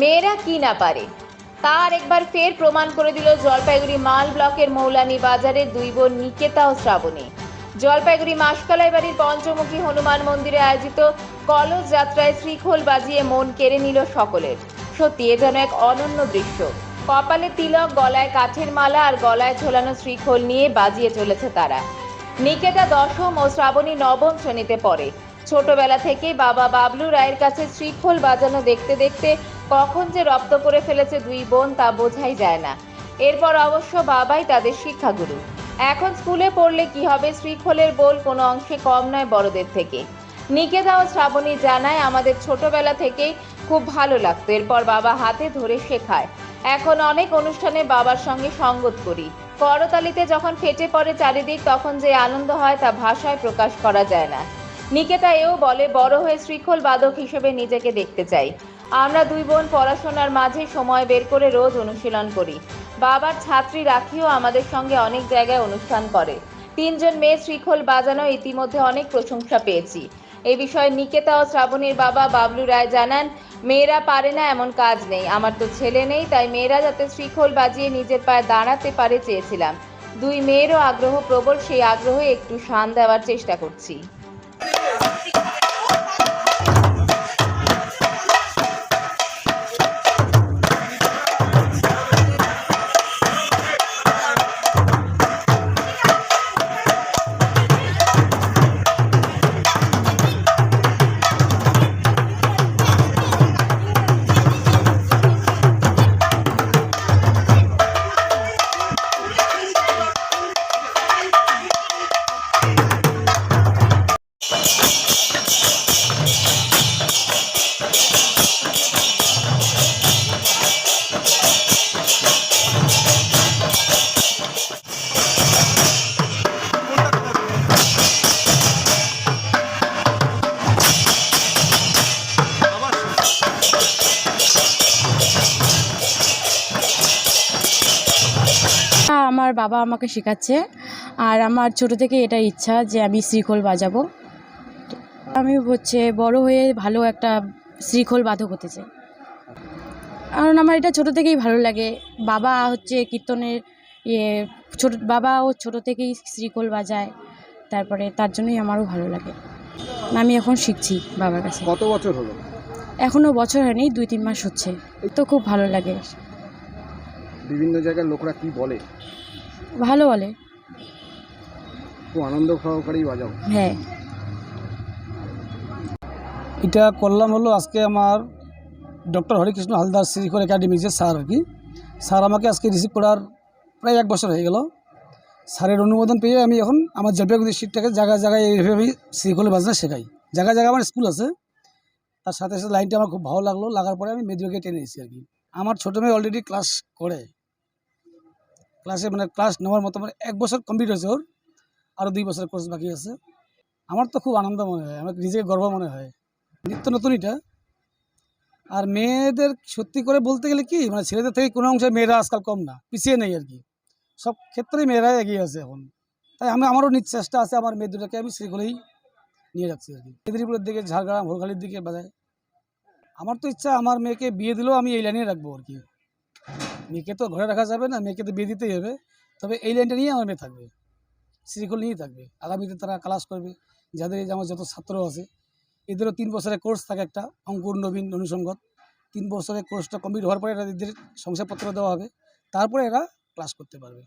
মেয়েরা কি না পারে? তার একবার ফের প্রমাণ করে দিল জলপাইগুড়ি মাল ব্লকের মৌলানি বাজারের দুই বোন নিকেতা ও শ্রাবণী। জলপাইগুড়ি মাসকালাই বাড়ির পঞ্চমুখী হনুমান মন্দিরে আয়োজিত কলস যাত্রায় শ্রীখোল বাজিয়ে মন কেড়ে নিল সকলের। সত্যি এ যেন এক অনন্য দৃশ্য। কপালে তিলক, গলায় কাঠের মালা আর গলায় ঝোলানো শ্রীখোল নিয়ে বাজিয়ে চলেছে তারা। নিকেতা দশম ও শ্রাবণী নবম শ্রেণীতে পড়ে। ছোটবেলা থেকেই বাবা বাবলু রায়ের কাছে শ্রীখোল বাজানো দেখতে দেখতে কখন যে রপ্ত করে ফেলেছে দুই বোন তা বোঝাই যায় না। এরপর অবশ্য বাবাই তাদের শিক্ষাগুরু। এখন স্কুলে পড়লে কি হবে শ্রীখোলের বোল কোনো অংশে কম নয় বড়দের থেকে। নিকেতা ও শ্রাবণী জানায় আমাদের ছোটবেলা থেকেই খুব ভালো লাগতো। এরপর বাবা হাতে ধরে শেখায়। এখন অনেক অনুষ্ঠানে বাবার সঙ্গে সঙ্গত করি। করতালিতে যখন ফেটে পড়ে চারিদিক তখন যে আনন্দ হয় তা ভাষায় প্রকাশ করা যায় না। নিকেতা এও বলে, বড় হয়ে শ্রীখোল বাদক হিসেবে নিজেকে দেখতে চাই। আমরা দুই বোন পড়াশোনার মাঝে সময় বের করে রোজ অনুশীলন করি। বাবার ছাত্রী রাখিও আমাদের সঙ্গে অনেক জায়গায় অনুষ্ঠান করে। তিনজন মেয়ে শ্রীখোল বাজানো ইতিমধ্যে অনেক প্রশংসা পেয়েছি। এই বিষয়ে নিকেতা ও শ্রাবণীর বাবা বাবলু রায় জানান, মেয়েরা পারে না এমন কাজ নেই। আমার তো ছেলে নেই, তাই মেয়েরা যাতে শ্রীখোল বাজিয়ে নিজের পায়ে দাঁড়াতে পারে চেয়েছিলাম। দুই মেয়েরও আগ্রহ প্রবল, সেই আগ্রহে একটু শান দেওয়ার চেষ্টা করছি। আমার বাবা আমাকে শেখাচ্ছে। আর আমার ছোট থেকে এটা ইচ্ছা যে আমি শ্রীখোল বাজাবো। আমি হচ্ছে বড় হয়ে ভালো একটা শ্রীখোল বাদক হতে চাই। কারণ আমার এটা ছোট থেকেই ভালো লাগে। বাবা হচ্ছে কীর্তনের ইয়ে ছোট বাবাও ছোট থেকেই শ্রীখোল বাজায়। তারপরে তার জন্যই আমারও ভালো লাগে। আমি এখন শিখছি বাবার কাছে। কত বছর হলো? এখনও বছর হয়নি দুই তিন মাস হচ্ছে। তো খুব ভালো লাগে। বিভিন্ন জায়গার লোকরা কি বলে? ভালো বলে। খুব আনন্দ সহকারেই বাজাও। হ্যাঁ। এটা করলাম হলো আজকে আমার ডক্টর হরিকৃষ্ণ হালদার শ্রীকর একাডেমি যে স্যার আর কি। স্যার আমাকে আজকে রিসিভ করার প্রায় এক বছর হয়ে গেল। স্যারের অনুমোদন পেয়ে আমি এখন আমার জলপাইগুড়ি সিটটাকে জায়গায় জায়গায় এইভাবেই শ্রীকলে বাজনা শেখাই। জায়গায় জায়গায় আমার স্কুল আছে। তার সাথে সাথে লাইনটা আমার খুব ভালো লাগল। লাগার পরে আমি মেদিনীকে টেনে এসেছি আর কি। আমার ছোটো মেয়ে অলরেডি ক্লাস করে। ক্লাসে মানে ক্লাস নেওয়ার মতো মানে এক বছর কমপ্লিট হয়েছে ওর আরও দুই বছর কোর্স বাকি আছে। আমার তো খুব আনন্দ মনে হয় আমার নিজেকে গর্ব মনে হয়। নিত্য নতুন এটা। আর মেয়েদের সত্যি করে বলতে গেলে কি মানে ছেলেদের থেকে কোনো অংশে মেয়েরা আজকাল কম না, পিছিয়ে নেই আর কি। সব ক্ষেত্রেই মেয়েরাই এগিয়ে আছে এখন। তাই আমি, আমারও নিজ চেষ্টা আছে আমার মেয়ে দুটাকে আমি সেগুলোই নিয়ে যাচ্ছি আর কি। মেদিনীপুরের দিকে, ঝাড়গ্রাম ভোলখালির দিকে বাজায়। আমার তো ইচ্ছা, আমার মেয়েকে বিয়ে দিলেও আমি এই লাইনে রাখব আর কি। মেয়েকে তো ঘরে রাখা যাবে না, মেয়েকে তো বিয়ে দিতেই হবে। তবে এই লাইনটা নিয়ে আমার মেয়ে থাকবে, শ্রীকল নিয়েই থাকবে। আগামীতে তারা ক্লাস করবে। যাদের আমার যত ছাত্র আছে, এদেরও তিন বছরের কোর্স থাকে একটা, অঙ্কুর, নবীন অনুসংগত তিন বছরের কোর্সটা কমপ্লিট হওয়ার পরে এরা এদের শংসাপত্র দেওয়া হবে। তারপরে এরা ক্লাস করতে পারবে।